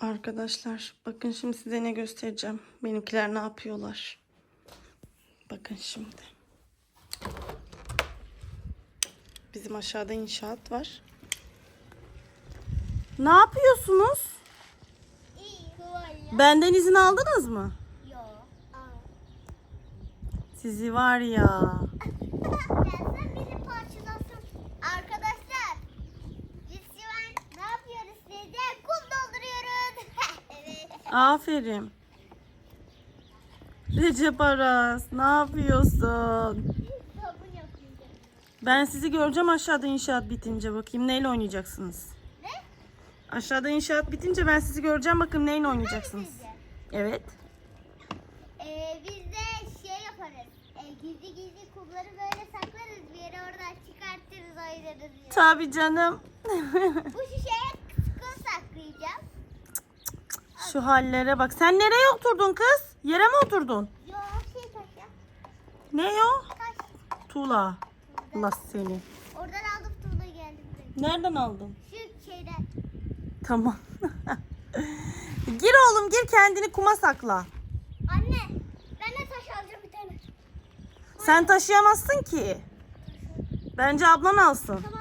Arkadaşlar bakın şimdi size ne göstereceğim. Benimkiler ne yapıyorlar. Bakın şimdi. Bizim aşağıda inşaat var. Ne yapıyorsunuz? Benden izin aldınız mı? Yok. Sizi var ya. Gelsen biri parçalasın. Arkadaşlar. Biz şu an ne yapıyoruz size? Kum dolduruyoruz. evet. Aferin. Recep Aras ne yapıyorsun? Ben sizi göreceğim aşağıda inşaat bitince bakayım neyle oynayacaksınız. Ne? Aşağıda inşaat bitince ben sizi göreceğim bakın neyle oynayacaksınız. Evet. Ee, biz de şey yaparız. Ee, gizli gizli kumları böyle saklarız bir yere oradan çıkartırız oynarız. ya. Tabii canım. Bu şişeye Şu hallere bak. Sen nereye oturdun kız? Yere mi oturdun? Yok şey taş ya. Ne o? Taş. Tuğla. Allah seni. Oradan aldım tuğla geldim. Nereden aldın? Şu şeyden. Tamam. gir oğlum gir kendini kuma sakla. Anne ben de taş alacağım bir tane. Sen taşıyamazsın ki. Bence ablan alsın. Tamam